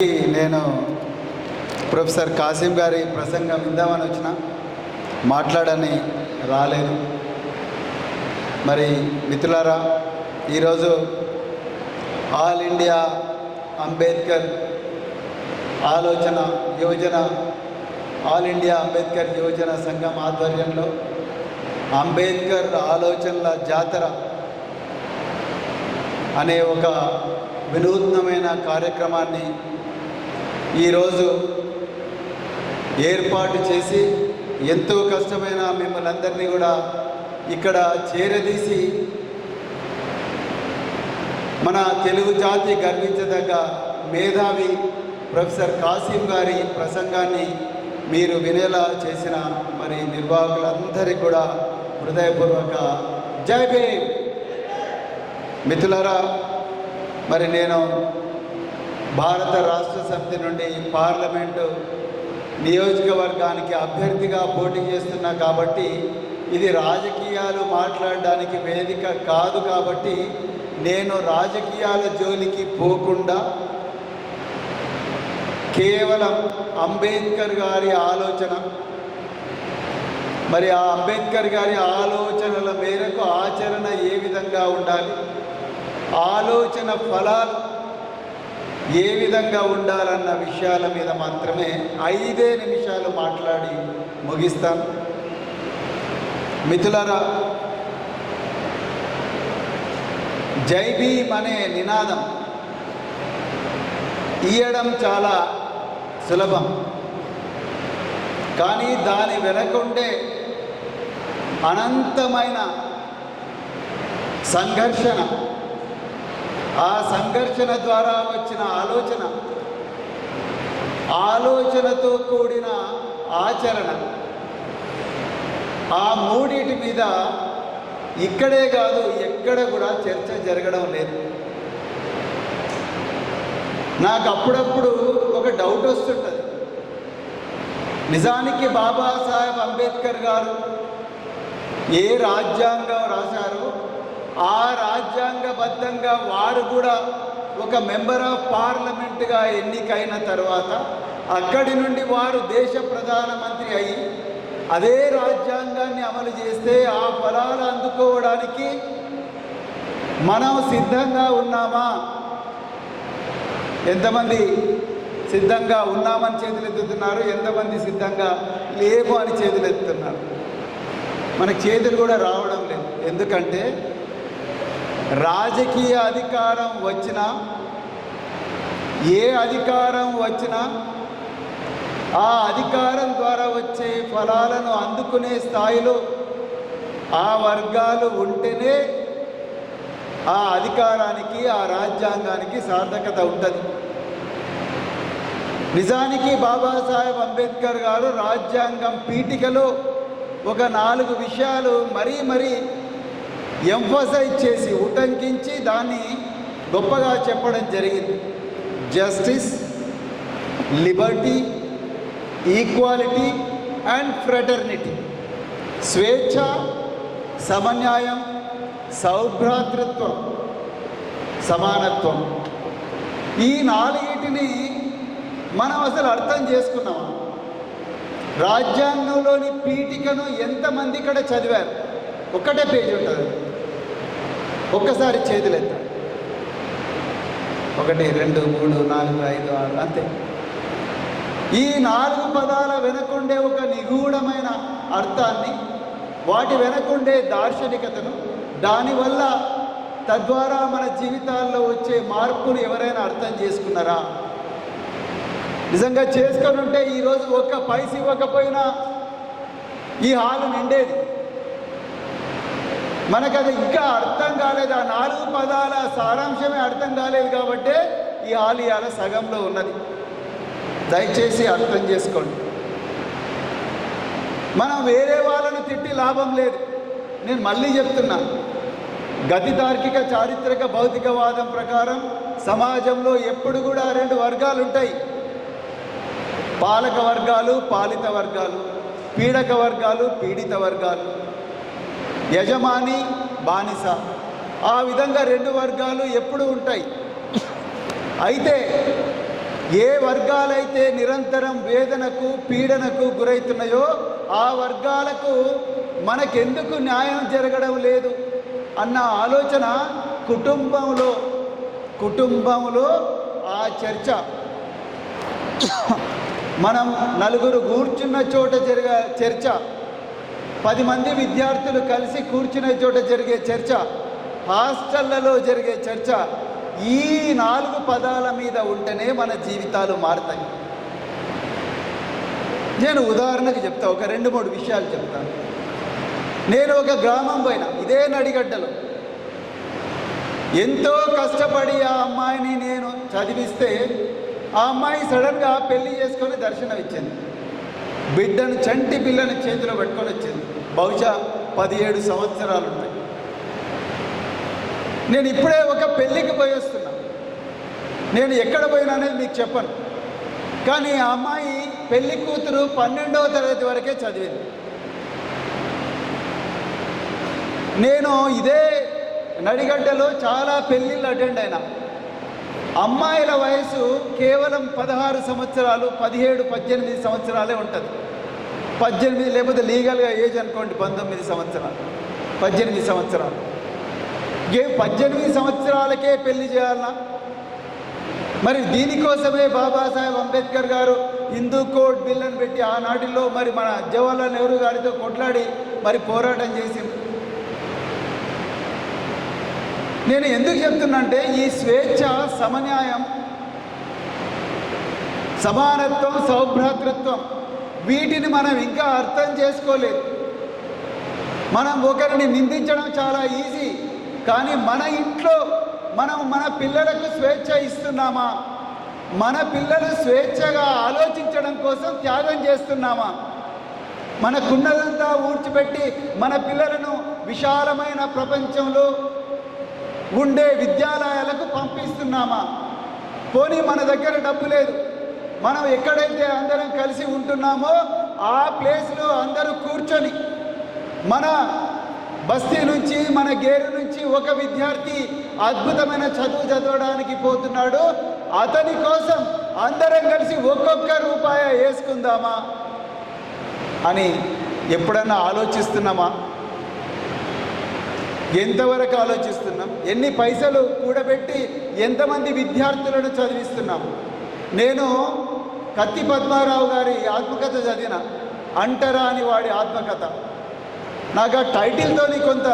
నేను ప్రొఫెసర్ కాసిం గారి ప్రసంగం విందామని వచ్చిన. మాట్లాడని రాలేదు. మరి మిత్రులారా ఈరోజు ఆల్ ఇండియా అంబేద్కర్ ఆలోచన యోజన ఆల్ ఇండియా అంబేద్కర్ యోజన సంఘం ఆధ్వర్యంలో అంబేద్కర్ ఆలోచనల జాతర అనే ఒక వినూత్నమైన కార్యక్రమాన్ని ఈరోజు ఏర్పాటు చేసి ఎంతో కష్టమైన మిమ్మల్ని అందరినీ కూడా ఇక్కడ చేరదీసి మన తెలుగు జాతి గర్వించదగ్గ మేధావి ప్రొఫెసర్ కాసిం గారి ప్రసంగాన్ని మీరు వినేలా చేసిన మరి నిర్వాహకులందరికీ కూడా హృదయపూర్వక జై భీమ్. మిత్రులారా మరి నేను భారత రాష్ట్ర సమితి నుండి పార్లమెంటు నియోజకవర్గానికి అభ్యర్థిగా పోటీ చేస్తున్నా కాబట్టి ఇది రాజకీయాలు మాట్లాడడానికి వేదిక కాదు కాబట్టి నేను రాజకీయాల జోలికి పోకుండా కేవలం అంబేద్కర్ గారి ఆలోచన మరి ఆ అంబేద్కర్ గారి ఆలోచనల మేరకు ఆచరణ ఏ విధంగా ఉండాలి? ఆలోచన ఫలాలు ఏ విధంగా ఉండాలన్న విషయాల మీద మాత్రమే ఐదే నిమిషాలు మాట్లాడి ముగిస్తాను. మిథులరా జై భీమ్ అనే నినాదం ఇయ్యడం చాలా సులభం. కానీ దాని వెనకుండే అనంతమైన సంఘర్షణ ఆ సంఘర్షణ ద్వారా వచ్చిన ఆలోచన. ఆలోచనతో కూడిన ఆచరణ. ఆ మూడిటి మీద ఇక్కడే కాదు ఎక్కడ కూడా చర్చ జరగడం లేదు. నాకు అప్పుడప్పుడు ఒక డౌట్ వస్తుంటుంది. నిజానికి బాబాసాహెబ్ అంబేద్కర్ గారు ఏ రాజ్యాంగం రాశారో? ఆ రాజ్యాంగబద్ధంగా వారు కూడా ఒక మెంబర్ ఆఫ్ పార్లమెంట్గా ఎన్నికైన తర్వాత అక్కడి నుండి వారు దేశ ప్రధానమంత్రి అయి అదే రాజ్యాంగాన్ని అమలు చేస్తే ఆ ఫలాలు అందుకోవడానికి మనం సిద్ధంగా ఉన్నామా? ఎంతమంది సిద్ధంగా ఉన్నామని చేతులెత్తుతున్నారు? ఎంతమంది సిద్ధంగా లేము అని చేతులెత్తుతున్నారు? మనకు చేతులు కూడా రావడం లేదు. ఎందుకంటే రాజకీయ అధికారం వచ్చినా ఏ అధికారం వచ్చినా ఆ అధికారం ద్వారా వచ్చే ఫలాలను అందుకునే స్థాయిలో ఆ వర్గాలు ఉంటేనే ఆ అధికారానికి ఆ రాజ్యాంగానికి సార్థకత ఉంటుంది. నిజానికి బాబాసాహెబ్ అంబేద్కర్ గారు రాజ్యాంగం పీఠికలో ఒక నాలుగు విషయాలు మరీ మరీ ఎంఫసైజ్ చేసి ఉటంకించి దాన్ని గొప్పగా చెప్పడం జరిగింది. Justice liberty equality and fraternity. స్వేచ్ఛ సమన్యాయం సౌభ్రాతృత్వం సమానత్వం. ఈ నాలుగిటిని మనం అసలు అర్థం చేసుకున్నాం రాజ్యాంగంలోని పీఠికను ఎంతమంది ఇక్కడ చదివారు? ఒక్కటే పేజీ ఉంటుంది. ఒక్కసారి చేతులెత్త. ఒకటి రెండు మూడు నాలుగు ఐదు ఆరు అంతే. ఈ నాలుగు పదాల వెనకుండే ఒక నిగూఢమైన అర్థాన్ని వాటి వెనకుండే దార్శనికతను దానివల్ల తద్వారా మన జీవితాల్లో వచ్చే మార్పులు ఎవరైనా అర్థం చేసుకున్నారా? నిజంగా చేసుకొని ఉంటే ఈరోజు ఒక్క పైసి ఇవ్వకపోయినా ఈ హాలు నిండేది. మనకు అది ఇంకా అర్థం కాలేదు. ఆ నాలుగు పదాల సారాంశమే అర్థం కాలేదు కాబట్టే ఈ ఆలయాల సగంలో ఉన్నది. దయచేసి అర్థం చేసుకోండి. మనం వేరే వాళ్ళను తిట్టి లాభం లేదు. నేను మళ్ళీ చెప్తున్నా. గతి తార్కిక చారిత్రక భౌతికవాదం ప్రకారం సమాజంలో ఎప్పుడు కూడా రెండు వర్గాలు ఉంటాయి. పాలక వర్గాలు పాలిత వర్గాలు. పీడక వర్గాలు పీడిత వర్గాలు. యజమాని బానిస. ఆ విధంగా రెండు వర్గాలు ఎప్పుడు ఉంటాయి. అయితే ఏ వర్గాలైతే నిరంతరం వేదనకు పీడనకు గురవుతున్నాయో ఆ వర్గాలకు మనకెందుకు న్యాయం జరగడం లేదు అన్న ఆలోచన కుటుంబంలో కుటుంబంలో ఆ చర్చ. మనం నలుగురు కూర్చున్న చోట జరిగే చర్చ. పది మంది విద్యార్థులు కలిసి కూర్చునే చోట జరిగే చర్చ హాస్టళ్ళలో జరిగే చర్చ ఈ నాలుగు పదాల మీద ఉంటేనే మన జీవితాలు మారుతాయి. నేను ఉదాహరణకు చెప్తా ఒక రెండు మూడు విషయాలు చెప్తాను నేను ఒక గ్రామం పోయిన ఇదే నడిగడ్డలో. ఎంతో కష్టపడి ఆ అమ్మాయిని నేను చదివిస్తే ఆ అమ్మాయి సడన్గా పెళ్ళి చేసుకొని దర్శనం ఇచ్చింది బిడ్డను చంటి పిల్లని చేతిలో పెట్టుకొని వచ్చింది. బహుశా పదిహేడు సంవత్సరాలు ఉంటాయి. నేను ఇప్పుడే ఒక పెళ్ళికి పోయి వస్తున్నా. నేను ఎక్కడ పోయినా అనేది మీకు చెప్పను. కానీ ఆ అమ్మాయి పెళ్ళి కూతురు పన్నెండవ తరగతి వరకే చదివింది. నేను ఇదే నడిగడ్డలో చాలా పెళ్ళిళ్ళు అటెండ్ అయినా. అమ్మాయిల వయసు కేవలం పదహారు సంవత్సరాలు పదిహేడు పద్దెనిమిది సంవత్సరాలే ఉంటుంది. పద్దెనిమిది లేకపోతే లీగల్గా ఏజ్ అనుకోండి పంతొమ్మిది సంవత్సరాలు పద్దెనిమిది సంవత్సరాలు. ఏ పద్దెనిమిది సంవత్సరాలకే పెళ్ళి చేయాలన్నా? మరి దీనికోసమే బాబాసాహెబ్ అంబేద్కర్ గారు హిందూ కోడ్ బిల్ అని పెట్టి ఆనాటిలో మరి మన జవహర్లాల్ నెహ్రూ గారితో కొట్లాడి మరి పోరాటం చేసి నేను ఎందుకు చెప్తున్నంటే ఈ స్వేచ్ఛ సమన్యాయం సమానత్వం సౌభ్రాతృత్వం వీటిని మనం ఇంకా అర్థం చేసుకోలేదు. మనం ఒకరిని నిందించడం చాలా ఈజీ కానీ మన ఇంట్లో మనం మన పిల్లలకు స్వేచ్ఛ ఇస్తున్నామా? మన పిల్లలు స్వేచ్ఛగా ఆలోచించడం కోసం త్యాగం చేస్తున్నామా? మనకున్నదంతా ఊడ్చిపెట్టి మన పిల్లలను విశాలమైన ప్రపంచంలో ఉండే విద్యాలయాలకు పంపిస్తున్నామా? పోనీ మన దగ్గర డబ్బు లేదు. మనం ఎక్కడైతే అందరం కలిసి ఉంటున్నామో ఆ ప్లేస్లో అందరూ కూర్చొని మన బస్తీ నుంచి మన గేరు నుంచి ఒక విద్యార్థి అద్భుతమైన చదువు చదవడానికి పోతున్నాడు. అతని కోసం అందరం కలిసి ఒక్కొక్క రూపాయ వేసుకుందామా? అని ఎప్పుడన్నా ఆలోచిస్తున్నామా? ఎంతవరకు ఆలోచిస్తున్నాం? ఎన్ని పైసలు కూడబెట్టి ఎంతమంది విద్యార్థులను చదివిస్తున్నాం? నేను కత్తి పద్మారావు గారి ఆత్మకథ చదివిన అంటరా అని వాడి ఆత్మకథ. నాకు ఆ టైటిల్తోని కొంత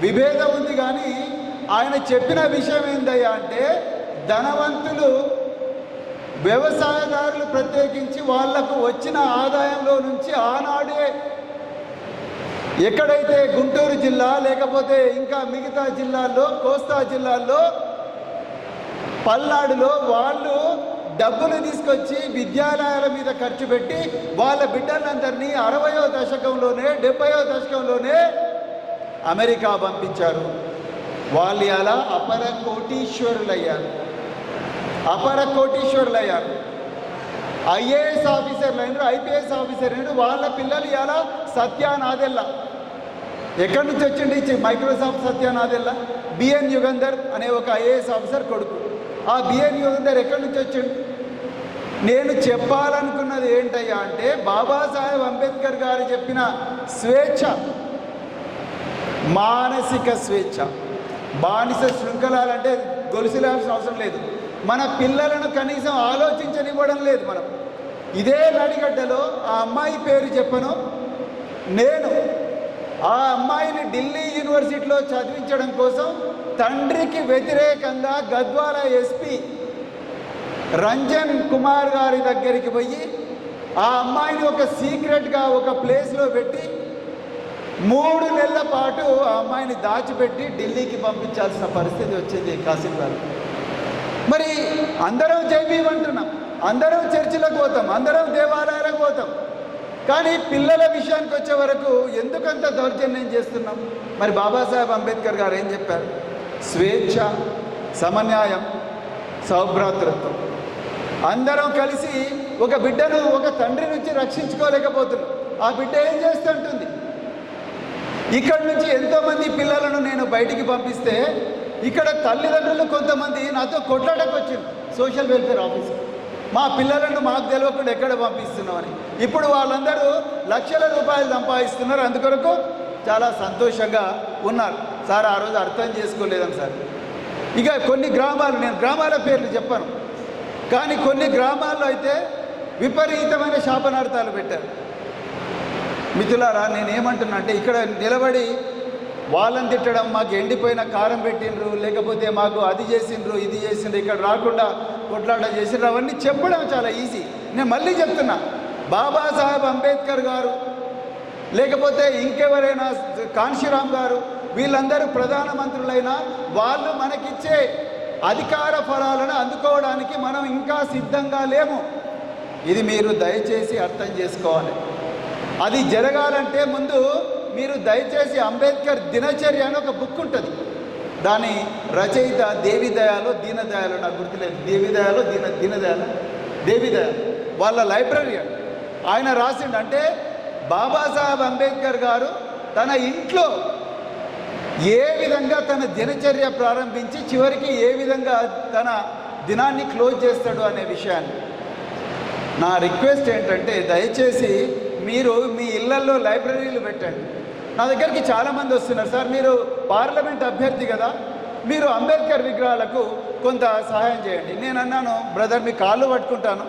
విభేదం ఉంది కానీ ఆయన చెప్పిన విషయం ఏందయ్యా అంటే ధనవంతులు వ్యవసాయదారులు ప్రత్యేకించి వాళ్ళకు వచ్చిన ఆదాయంలో నుంచి ఆనాడే ఎక్కడైతే గుంటూరు జిల్లా లేకపోతే ఇంకా మిగతా జిల్లాల్లో కోస్తా జిల్లాల్లో పల్నాడులో వాళ్ళు డబ్బులు తీసుకొచ్చి విద్యాలయాల మీద ఖర్చు పెట్టి వాళ్ళ బిడ్డలందరినీ అరవయో దశకంలోనే డెబ్బయో దశకంలోనే అమెరికా పంపించారు. వాళ్ళు అలా అపర కోటీశ్వరులయ్యారు. అపర కోటీశ్వరులయ్యారు. ఐఏఎస్ ఆఫీసర్లు అయినారు ఐపీఎస్ ఆఫీసర్ అయినారు వాళ్ళ పిల్లలు సత్య సత్యానాదెల్లా ఎక్కడి నుంచి వచ్చిండి మైక్రోసాఫ్ట్ సత్య నాదెల్ల? బిఎన్ యుగంధర్ అనే ఒక ఐఏఎస్ ఆఫీసర్ కొడుకు. ఆ బిఎన్ యుగంధర్ ఎక్కడి నుంచి వచ్చిండు? నేను చెప్పాలనుకున్నది ఏంటయ్యా అంటే బాబాసాహెబ్ అంబేద్కర్ గారు చెప్పిన స్వేచ్ఛ. మానసిక స్వేచ్ఛ. బానిస శృంఖలాలంటే గొలుసులాల్సిన అవసరం లేదు. మన పిల్లలను కనీసం ఆలోచించనివ్వడం లేదు మనం. ఇదే నడిగడ్డలో ఆ అమ్మాయి పేరు చెప్పను. నేను ఆ అమ్మాయిని ఢిల్లీ యూనివర్సిటీలో చదివించడం కోసం తండ్రికి వ్యతిరేకంగా గద్వాల ఎస్పీ రంజన్ కుమార్ గారి దగ్గరికి పోయి ఆ అమ్మాయిని ఒక సీక్రెట్గా ఒక ప్లేస్లో పెట్టి మూడు నెలల పాటు ఆ అమ్మాయిని దాచిపెట్టి ఢిల్లీకి పంపించాల్సిన పరిస్థితి వచ్చింది కాసిం గారు. మరి అందరం జైబీం అందరం చర్చిలకు పోతాం. అందరం దేవాలయాలకు పోతాం. కానీ పిల్లల విషయానికి వచ్చే వరకు ఎందుకంత దౌర్జన్యం చేస్తున్నాం? మరి బాబాసాహెబ్ అంబేద్కర్ గారు ఏం చెప్పారు? స్వేచ్ఛ సమన్యాయం సౌభ్రాతృత్వం. అందరం కలిసి ఒక బిడ్డను ఒక తండ్రి నుంచి రక్షించుకోలేకపోతున్నాం. ఆ బిడ్డ ఏం చేస్తుంటుంది? ఇక్కడి నుంచి ఎంతోమంది పిల్లలను నేను బయటికి పంపిస్తే ఇక్కడ తల్లిదండ్రులు కొంతమంది నాతో కొట్లాడకు వచ్చింది సోషల్ వెల్ఫేర్ ఆఫీసర్. మా పిల్లలను మాకు తెలియకుండా ఎక్కడ పంపిస్తున్నామని. ఇప్పుడు వాళ్ళందరూ లక్షల రూపాయలు సంపాదిస్తున్నారు. అందుకొరకు చాలా సంతోషంగా ఉన్నారు. సార్ ఆ రోజు అర్థం చేసుకోలేదని సార్. ఇక కొన్ని గ్రామాలు నేను గ్రామాల పేర్లు చెప్పను. కానీ కొన్ని గ్రామాల్లో అయితే విపరీతమైన శాపనార్థాలు పెట్టారు. మిథులారా నేనేమంటున్నా అంటే ఇక్కడ నిలబడి వాళ్ళని తిట్టడం మాకు ఎండిపోయిన కారం పెట్టిండ్రు లేకపోతే మాకు అది చేసిండ్రు ఇది చేసిండ్రు ఇక్కడ రాకుండా కొట్లాట చేసిర్రు అవన్నీ చెప్పడం చాలా ఈజీ నేను మళ్ళీ చెప్తున్నా బాబాసాహెబ్ అంబేద్కర్ గారు లేకపోతే ఇంకెవరైనా కాన్షిరామ్ గారు వీళ్ళందరూ ప్రధానమంత్రులైనా వాళ్ళు మనకిచ్చే అధికార ఫలాలను అందుకోవడానికి మనం ఇంకా సిద్ధంగా లేము. ఇది మీరు దయచేసి అర్థం చేసుకోవాలి. అది జరగాలంటే ముందు మీరు దయచేసి అంబేద్కర్ దినచర్య అని ఒక బుక్ ఉంటుంది. దాని రచయిత దేవిదయాలో దీనదయాలో నాకు గుర్తులేదు. దేవిదయాలో దీన దీనదయాలు దేవిదయాలు వాళ్ళ లైబ్రరీ ఆయన రాసిండు అంటే బాబాసాహెబ్ అంబేద్కర్ గారు తన ఇంట్లో ఏ విధంగా తన దినచర్య ప్రారంభించి చివరికి ఏ విధంగా తన దినాన్ని క్లోజ్ చేస్తాడు అనే విషయాన్ని. నా రిక్వెస్ట్ ఏంటంటే దయచేసి మీరు మీ ఇళ్ళలో లైబ్రరీలు పెట్టండి. నా దగ్గరికి చాలామంది వస్తున్నారు. సార్ మీరు పార్లమెంట్ అభ్యర్థి కదా మీరు అంబేద్కర్ విగ్రహాలకు కొంత సహాయం చేయండి. నేను అన్నాను బ్రదర్ మీ కాళ్ళు పట్టుకుంటాను.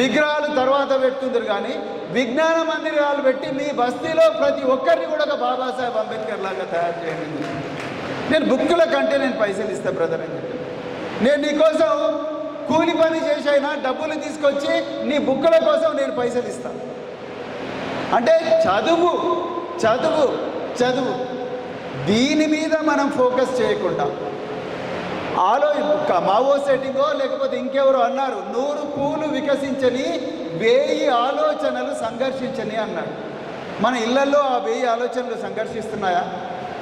విగ్రహాలు తర్వాత పెట్టుకుందరు కానీ విజ్ఞాన మందిరాలు పెట్టి మీ బస్తీలో ప్రతి ఒక్కరిని కూడా ఒక బాబాసాహెబ్ అంబేద్కర్ లాగా తయారు చేయండి. నేను బుక్కుల కంటే నేను పైసలు ఇస్తాను బ్రదర్ అని చెప్పి. నేను నీకోసం కూలి పని చేసైనా డబ్బులు తీసుకొచ్చి నీ బుక్కుల కోసం నేను పైసలు ఇస్తాను అంటే చదువు చదువు చదువు. దీని మీద మనం ఫోకస్ చేయకుండా. ఆలో మావో సెట్టింగో లేకపోతే ఇంకెవరో అన్నారు నూరు పూలు వికసించని వేయి ఆలోచనలు సంఘర్షించని అన్నాడు మన ఇళ్ళలో ఆ వెయ్యి ఆలోచనలు సంఘర్షిస్తున్నాయా?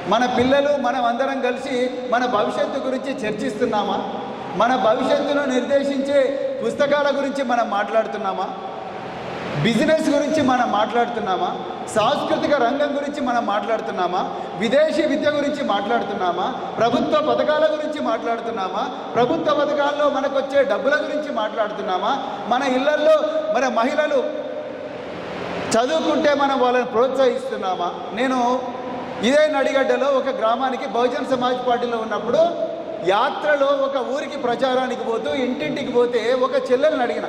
మన పిల్లలు మనం అందరం కలిసి మన భవిష్యత్తు గురించి చర్చిస్తున్నామా? మన భవిష్యత్తును నిర్దేశించే పుస్తకాల గురించి మనం మాట్లాడుతున్నామా? బిజినెస్ గురించి మనం మాట్లాడుతున్నామా? సాంస్కృతిక రంగం గురించి మనం మాట్లాడుతున్నామా? విదేశీ విద్య గురించి మాట్లాడుతున్నామా? ప్రభుత్వ పథకాల గురించి మాట్లాడుతున్నామా? ప్రభుత్వ పథకాల్లో మనకు వచ్చే డబ్బుల గురించి మాట్లాడుతున్నామా? మన ఇళ్ళల్లో మన మహిళలు చదువుకుంటే మనం వాళ్ళని ప్రోత్సహిస్తున్నామా? నేను ఇదే నడిగడ్డలో ఒక గ్రామానికి బహుజన్ సమాజ్ పార్టీలో ఉన్నప్పుడు యాత్రలో ఒక ఊరికి ప్రచారానికి పోతూ ఇంటింటికి పోతే ఒక చెల్లెల్ని అడిగిన.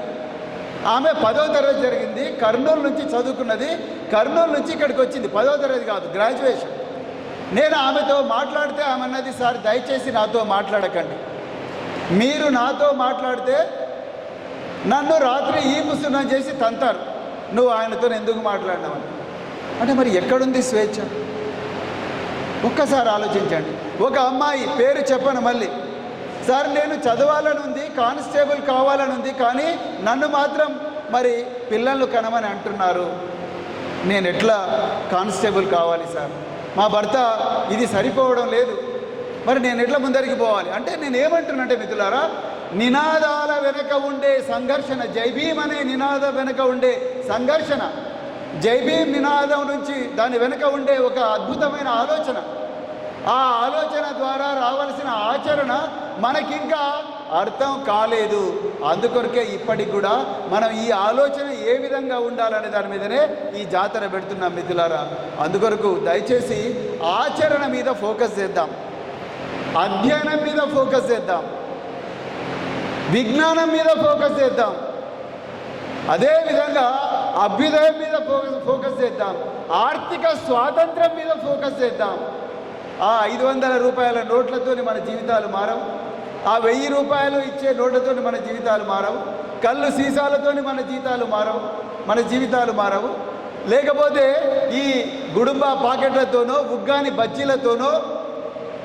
ఆమె పదో తరగతి జరిగింది. కర్నూలు నుంచి చదువుకున్నది. కర్నూలు నుంచి ఇక్కడికి వచ్చింది. పదో తరగతి కాదు గ్రాడ్యుయేషన్. నేను ఆమెతో మాట్లాడితే ఆమె అన్నది సార్ దయచేసి నాతో మాట్లాడకండి. మీరు నాతో మాట్లాడితే నన్ను రాత్రి ఈ ముసునం చేసి తంతారు. నువ్వు ఆయనతో ఎందుకు మాట్లాడినావని అంటే మరి ఎక్కడుంది స్వేచ్ఛ? ఒక్కసారి ఆలోచించండి. ఒక అమ్మాయి పేరు చెప్పను మళ్ళీ. సార్ నేను చదవాలని ఉంది కానిస్టేబుల్ కావాలని ఉంది కానీ నన్ను మాత్రం మరి పిల్లలు కనమని అంటున్నారు. నేను ఎట్లా కానిస్టేబుల్ కావాలి సార్? మా భర్త ఇది సరిపోవడం లేదు. మరి నేను ఎట్లా ముందరికి పోవాలి? అంటే నేను ఏమంటున్నానంటే మిత్రులారా నినాదాల వెనక ఉండే సంఘర్షణ జైభీం అనే నినాదం వెనక ఉండే సంఘర్షణ జైభీం నినాదం నుంచి దాని వెనుక ఉండే ఒక అద్భుతమైన ఆలోచన. ఆ ఆలోచన ద్వారా రావలసిన ఆచరణ మనకింకా అర్థం కాలేదు. అందుకొరకే ఇప్పటికి కూడా మనం ఈ ఆలోచన ఏ విధంగా ఉండాలనే దాని మీదనే ఈ జాతర పెడుతున్నాం మిథులారా. అందుకొరకు దయచేసి ఆచరణ మీద ఫోకస్ చేద్దాం. అధ్యయనం మీద ఫోకస్ చేద్దాం. విజ్ఞానం మీద ఫోకస్ చేద్దాం. అదేవిధంగా అభ్యుదయం మీద ఫోకస్ ఫోకస్ చేద్దాం. ఆర్థిక స్వాతంత్రం మీద ఫోకస్ చేద్దాం. ఆ ఐదు వందల రూపాయల నోట్లతోని మన జీవితాలు మారవు. ఆ వెయ్యి రూపాయలు ఇచ్చే నోట్లతోని మన జీవితాలు మారవు. కళ్ళు సీసాలతోని మన జీవితాలు మారవు. మన జీవితాలు మారవు. లేకపోతే ఈ గుడుంబ పాకెట్లతోనో ఉగ్గాని బజ్జీలతోనో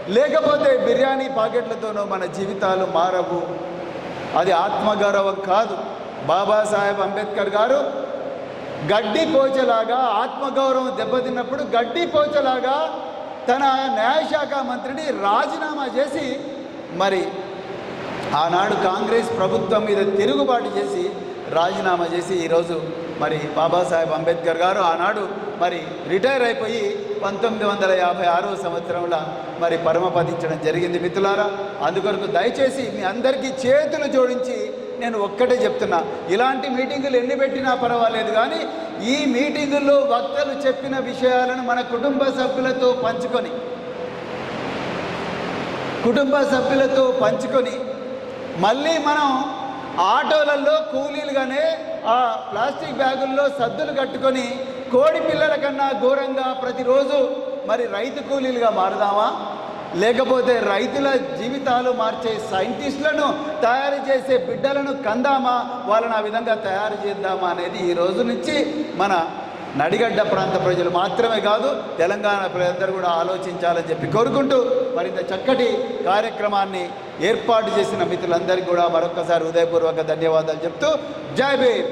లేకపోతే బిర్యానీ పాకెట్లతోనో మన జీవితాలు మారవు. అది ఆత్మగౌరవం కాదు. బాబాసాహెబ్ అంబేద్కర్ గారు గడ్డి పోచలాగా ఆత్మగౌరవం దెబ్బతిన్నప్పుడు గడ్డి పోచలాగా తన న్యాయశాఖ మంత్రిని రాజీనామా చేసి మరి ఆనాడు కాంగ్రెస్ ప్రభుత్వం మీద తిరుగుబాటు చేసి రాజీనామా చేసి ఈరోజు మరి బాబాసాహెబ్ అంబేద్కర్ గారు ఆనాడు మరి రిటైర్ అయిపోయి పంతొమ్మిది వందల యాభై ఆరో సంవత్సరంలో మరి పరమపదించడం జరిగింది మిత్రులారా. అందుకొరకు దయచేసి మీ అందరికీ చేతులు జోడించి నేను ఒక్కటే చెప్తున్నా. ఇలాంటి మీటింగులు ఎన్ని పెట్టినా పర్వాలేదు కానీ ఈ మీటింగుల్లో వక్తలు చెప్పిన విషయాలను మన కుటుంబ సభ్యులతో పంచుకొని కుటుంబ సభ్యులతో పంచుకొని మళ్ళీ మనం ఆటోలలో కూలీలుగానే ఆ ప్లాస్టిక్ బ్యాగుల్లో సద్దులు కట్టుకొని కోడి పిల్లల కన్నా ఘోరంగా ప్రతిరోజు మరి రైతు కూలీలుగా మారుదామా? లేకపోతే రైతుల జీవితాలు మార్చే సైంటిస్టులను తయారు చేసే బిడ్డలను కందామా? వాళ్ళని ఆ విధంగా తయారు చేద్దామా అనేది ఈ రోజు నుంచి మన నడిగడ్డ ప్రాంత ప్రజలు మాత్రమే కాదు తెలంగాణ ప్రజలందరూ కూడా ఆలోచించాలని చెప్పి కోరుకుంటూ మరింత చక్కటి కార్యక్రమాన్ని ఏర్పాటు చేసిన మిత్రులందరికీ కూడా మరొకసారి ఉదయపూర్వక ధన్యవాదాలు చెప్తూ జై భీమ్.